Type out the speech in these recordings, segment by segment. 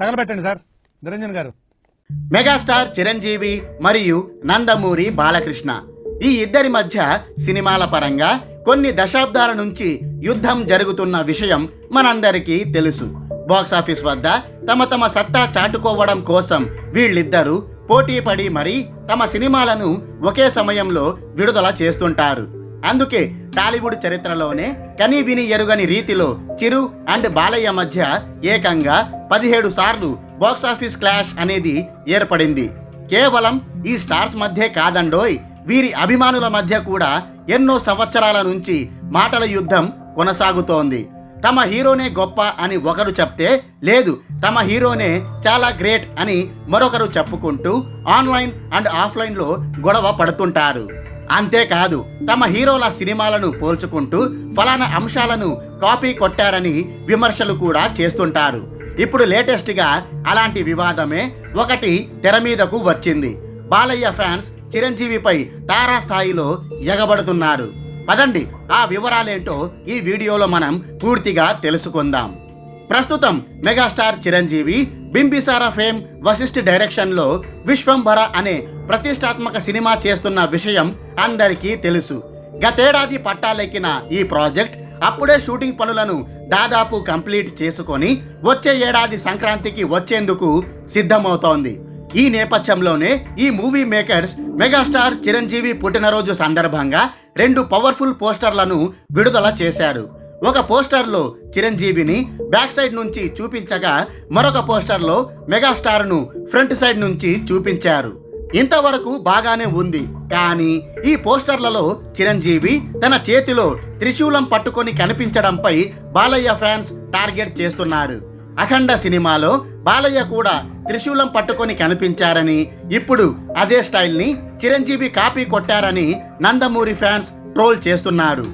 తగలబెట్టండి sir. Niranjan గారు. Megastar Chiranjeevi మరియు నందమూరి బాలకృష్ణ. ఈ ఇద్దరి మధ్య సినిమాల పరంగా కొన్ని దశాబ్దాల నుంచి యుద్ధం జరుగుతున్న విషయం మనందరికీ తెలుసు. బాక్సాఫీస్ వద్ద తమ తమ సత్తా చాటుకోవడం కోసం వీళ్ళిద్దరూ పోటీ పడి మరీ తమ సినిమాలను ఒకే సమయంలో విడుదల చేస్తుంటారు. అందుకే టాలీవుడ్ చరిత్రలోనే కనీ విని ఎరుగని రీతిలో చిరు అండ్ బాలయ్య మధ్య ఏకంగా పదిహేడు సార్లు బాక్సాఫీస్ క్లాష్ అనేది ఏర్పడింది. కేవలం ఈ స్టార్స్ మధ్య కాదండోయ్ వీరి అభిమానుల మధ్య కూడా ఎన్నో సంవత్సరాల నుంచి మాటల యుద్ధం కొనసాగుతోంది. తమ హీరోనే గొప్ప అని ఒకరు చెప్తే లేదు తమ హీరోనే చాలా గ్రేట్ అని మరొకరు చెప్పుకుంటూ ఆన్లైన్ అండ్ ఆఫ్లైన్లో గొడవ పడుతుంటారు. అంతేకాదు తమ హీరోల సినిమాలను పోల్చుకుంటూ ఫలానా అంశాలను కాపీ కొట్టారని విమర్శలు కూడా చేస్తుంటారు. ఇప్పుడు లేటెస్ట్గా అలాంటి వివాదమే ఒకటి తెర మీదకు వచ్చింది. బాలయ్య ఫ్యాన్స్ చిరంజీవిపై తారాస్థాయిలో ఎగబడుతున్నారు. పదండి ఆ వివరాలేంటో ఈ వీడియోలో మనం పూర్తిగా తెలుసుకుందాం. ప్రస్తుతం మెగాస్టార్ చిరంజీవి బింబిసార ఫేమ్ వశిష్ఠ డైరెక్షన్లో విశ్వంభర అనే ప్రతిష్టాత్మక సినిమా చేస్తున్న విషయం అందరికీ తెలుసు. గతేడాది పట్టాలెక్కిన ఈ ప్రాజెక్ట్ అప్పుడే షూటింగ్ పనులను దాదాపు కంప్లీట్ చేసుకొని వచ్చే ఏడాది సంక్రాంతికి వచ్చేందుకు సిద్ధమవుతోంది. ఈ నేపథ్యంలోనే ఈ మూవీ మేకర్స్ మెగాస్టార్ చిరంజీవి పుట్టినరోజు సందర్భంగా రెండు పవర్ఫుల్ పోస్టర్లను విడుదల చేశారు. ఒక పోస్టర్లో చిరంజీవిని బ్యాక్ సైడ్ నుంచి చూపించగా మరొక పోస్టర్లో మెగాస్టార్ను ఫ్రంట్ సైడ్ నుంచి చూపించారు. ఇంతవరకు బాగానే ఉంది. కానీ ఈ పోస్టర్లలో చిరంజీవి తన చేతిలో త్రిశూలం పట్టుకొని కనిపించడంపై బాలయ్య ఫ్యాన్స్ టార్గెట్ చేస్తున్నారు. అఖండ సినిమాలో బాలయ్య కూడా త్రిశూలం పట్టుకొని కనిపించారని ఇప్పుడు అదే స్టైల్ని చిరంజీవి కాపీ కొట్టారని నందమూరి ఫ్యాన్స్ ట్రోల్ చేస్తున్నారు.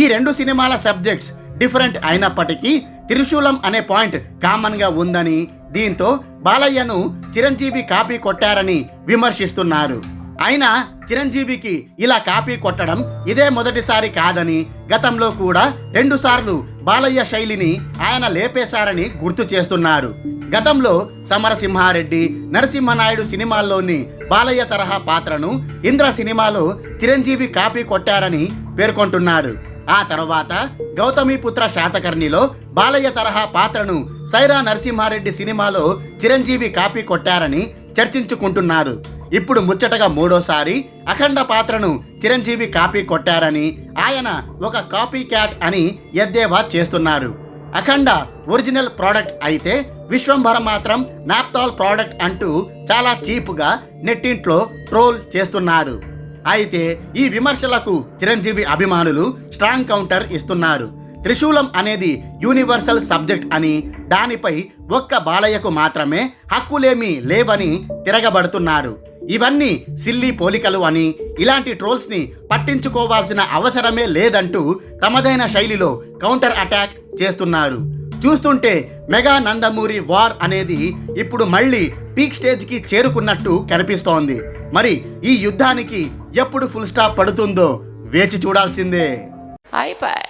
ఈ రెండు సినిమాల సబ్జెక్ట్స్ డిఫరెంట్ అయినప్పటికీ త్రిశూలం అనే పాయింట్ కామన్గా ఉందని దీంతో బాలయ్యను చిరంజీవి కాపీ కొట్టారని విమర్శిస్తున్నారు. అయినా చిరంజీవికి ఇలా కాపీ కొట్టడం ఇదే మొదటిసారి కాదని గతంలో కూడా రెండుసార్లు బాలయ్య శైలిని ఆయన లేపేశారని గుర్తు చేస్తున్నారు. గతంలో సమరసింహారెడ్డి నరసింహనాయుడు సినిమాల్లోని బాలయ్య తరహా పాత్రను ఇంద్ర సినిమాలో చిరంజీవి కాపీ కొట్టారని పేర్కొంటున్నారు. ఆ తర్వాత గౌతమిపుత్ర శాతకర్ణిలో బాలయ్య తరహా పాత్రను సైరా నరసింహారెడ్డి సినిమాలో చిరంజీవి కాపీ కొట్టారని చర్చించుకుంటున్నారు. ఇప్పుడు ముచ్చటగా మూడోసారి అఖండ పాత్రను చిరంజీవి కాపీ కొట్టారని ఆయన ఒక కాపీ క్యాట్ అని ఎద్దేవా చేస్తున్నారు. అఖండ ఒరిజినల్ ప్రోడక్ట్ అయితే విశ్వంభర మాత్రం నాప్తాల్ ప్రోడక్ట్ అంటూ చాలా చీప్గా నెట్టింట్లో ట్రోల్ చేస్తున్నారు. అయితే ఈ విమర్శలకు చిరంజీవి అభిమానులు స్ట్రాంగ్ కౌంటర్ ఇస్తున్నారు. త్రిశూలం అనేది యూనివర్సల్ సబ్జెక్ట్ అని దానిపై ఒక్క బాలయ్యకు మాత్రమే హక్కులేమీ లేవని తిరగబడుతున్నారు. ఇవన్నీ సిల్లీ పోలికలు అని ఇలాంటి ట్రోల్స్ని పట్టించుకోవాల్సిన అవసరమే లేదంటూ తమదైన శైలిలో కౌంటర్ అటాక్ చేస్తున్నారు. చూస్తుంటే మెగా నందమూరి వార్ అనేది ఇప్పుడు మళ్ళీ పీక్ స్టేజ్కి చేరుకున్నట్టు కనిపిస్తోంది. మరి ఈ యుద్ధానికి ఎప్పుడు ఫుల్ స్టాప్ పడుతుందో వేచి చూడాల్సిందే. అయిపోయి